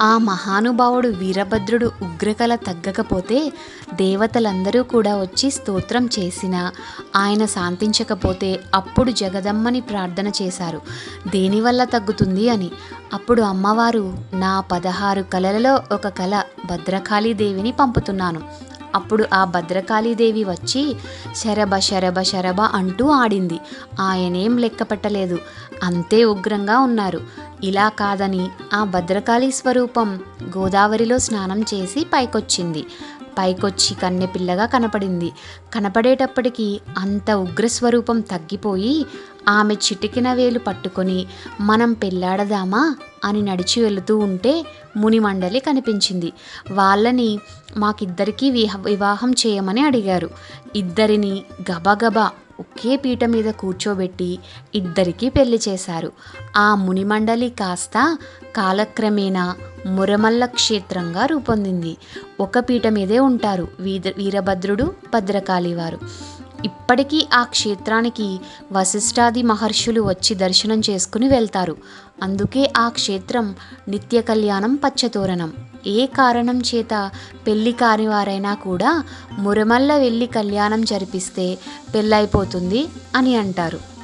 ఆ మహానుభావుడు వీరభద్రుడు ఉగ్రకల తగ్గకపోతే దేవతలందరూ కూడా వచ్చి స్తోత్రం చేసినా. ఆయన శాంతించకపోతే అప్పుడు జగదమ్మని ప్రార్థన చేశారు. దేనివల్ల తగ్గుతుంది అని? అప్పుడు అమ్మవారు నా పదహారు కలలలో ఒక కల భద్రకాళీదేవిని పంపుతున్నాను. అప్పుడు ఆ భద్రకాళీదేవి వచ్చి శరభ శరభ శరభ అంటూ ఆడింది. ఆయనేం లెక్క పెట్టలేదు. అంతే ఉగ్రంగా ఉన్నారు. ఇలా కాదని ఆ భద్రకాళి స్వరూపం గోదావరిలో స్నానం చేసి పైకొచ్చింది. పైకొచ్చి కన్నెపిల్లగా కనపడింది. కనపడేటప్పటికీ అంత ఉగ్రస్వరూపం తగ్గిపోయి ఆమె చిటికిన వేలు పట్టుకొని మనం పెళ్ళాడదామా అని నడిచి వెళుతూ ఉంటే మునిమండలి కనిపించింది. వాళ్ళని మాకిద్దరికీ వివాహం చేయమని అడిగారు. ఇద్దరిని గబగబా ఒకే పీట మీద కూర్చోబెట్టి ఇద్దరికీ పెళ్ళి చేశారు. ఆ మునిమండలి కాస్త కాలక్రమేణా మురమల్ల క్షేత్రంగా రూపొందింది. ఒక పీట మీదే ఉంటారు వీర వీరభద్రుడు భద్రకాళి వారు. ఇప్పటికీ ఆ క్షేత్రానికి వశిష్ఠాది మహర్షులు వచ్చి దర్శనం చేసుకుని వెళ్తారు. అందుకే ఆ క్షేత్రం నిత్య కళ్యాణం పచ్చతోరణం. ఏ కారణం చేత పెళ్ళి కాని వారైనా కూడా మురమల్ల వెళ్ళి కళ్యాణం జరిపిస్తే పెళ్ళైపోతుంది అని అంటారు.